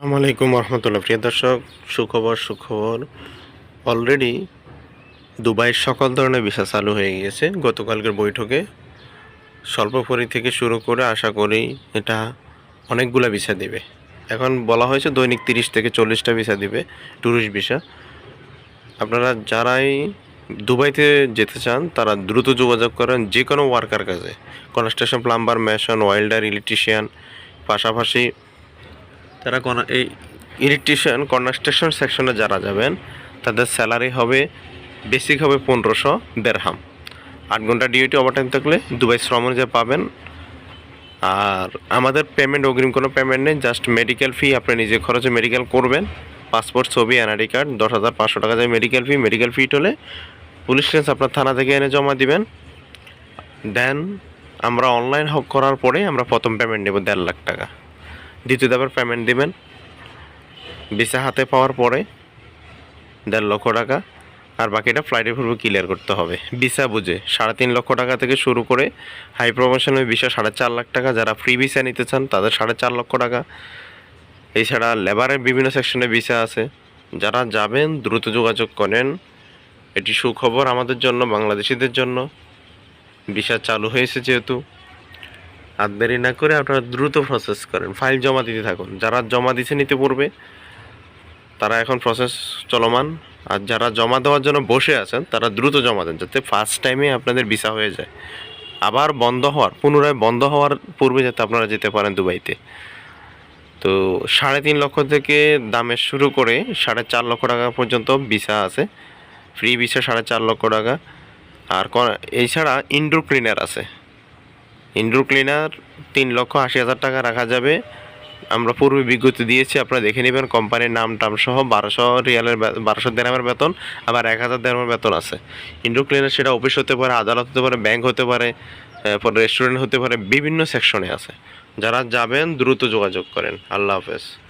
আসসালামু আলাইকুম রহমতুল্লাহ। প্রিয় দর্শক, সুখবর সুখবর। অলরেডি দুবাইয়ের সকল ধরনের ভিসা চালু হয়ে গিয়েছে। গতকালকের বৈঠকে স্বল্পপরি থেকে শুরু করে আশা করি এটা অনেকগুলো ভিসা দেবে। এখন বলা হয়েছে দৈনিক তিরিশ থেকে চল্লিশটা ভিসা দিবে ট্যুরিস্ট ভিসা আপনারা যারাই দুবাইতে যেতে চান, তারা দ্রুত যোগাযোগ করেন যে কোনো ওয়ার্কার কাজে। Construction plumber mason welder electrician পাশাপাশি তারা এই ইলেকট্রিশিয়ান কনস্ট্রাকশন সেকশনে যারা যাবেন, তাদের স্যালারি হবে বেসিক হবে পনেরোশো দেড়হাম আট ঘণ্টা ডিউটি ওভারটাইম থাকলে দুবাই শ্রম অনুযায়ী পাবেন। আর আমাদের পেমেন্ট অগ্রিম কোনো পেমেন্ট নেই জাস্ট মেডিকেল ফি আপনি নিজে খরচে মেডিকেল করবেন। পাসপোর্ট ছবি এনআইডি কার্ড দশ হাজার পাঁচশো টাকা যায় মেডিকেল ফি মেডিকেল ফি হলে পুলিশ ক্লিয়ারেন্স আপনার থানা থেকে এনে জমা দিবেন। দেন আমরা অনলাইন হক করার পরে আমরা প্রথম পেমেন্ট নেব দেড় লাখ টাকা। দ্বিতীয় ধাপের পেমেন্ট দিবেন। ভিসা হাতে পাওয়ার পরে দেড় লক্ষ টাকা, আর বাকিটা ফ্লাইটের পূর্বে ক্লিয়ার করতে হবে। ভিসা বুঝে, সাড়ে তিন লক্ষ টাকা থেকে শুরু করে হাই প্রমোশনের ভিসা সাড়ে চার লাখ টাকা, যারা ফ্রি ভিসা নিতে চান তাদের সাড়ে চার লক্ষ টাকা। এছাড়া লেবারের বিভিন্ন সেকশনে ভিসা আছে। যারা যাবেন, দ্রুত যোগাযোগ করেন। এটি সুখবর আমাদের জন্য, বাংলাদেশিদের জন্য। ভিসা চালু হয়েছে যেহেতু। আর দেরি না করে আপনারা দ্রুত প্রসেস করেন। ফাইল জমা দিতে থাকুন। যারা জমা দিতে নিতে পূর্বে তারা এখন প্রসেস চলমান। আর যারা জমা দেওয়ার জন্য বসে আছেন, তারা দ্রুত জমা দেন, যাতে ফার্স্ট টাইমে আপনাদের ভিসা হয়ে যায়। আবার বন্ধ হওয়ার, পুনরায় বন্ধ হওয়ার পূর্বে যাতে আপনারা যেতে পারেন দুবাইতে। তো সাড়ে তিন লক্ষ থেকে দামের শুরু করে সাড়ে চার লক্ষ টাকা পর্যন্ত ভিসা আছে। ফ্রি ভিসা সাড়ে চার লক্ষ টাকা। আর এছাড়া ইনডোর ক্লিনার আছে। ইনডোর ক্লিনার তিন লক্ষ আশি হাজার টাকা রাখা যাবে। আমরা পূর্বে বিজ্ঞপ্তি দিয়েছি, আপনারা দেখে নেবেন কোম্পানির নাম, টাম সহ বারোশো রিয়ালের বারোশো দেড়ামের বেতন, আবার এক হাজার দেড়ামের বেতন আছে। ইন্ডোর ক্লিনার সেটা অফিস হতে পারে, আদালত হতে পারে, ব্যাংক হতে পারে তারপর রেস্টুরেন্ট হতে পারে, বিভিন্ন সেকশনে আছে। যারা যাবেন, দ্রুত যোগাযোগ করেন। আল্লাহ হাফেজ।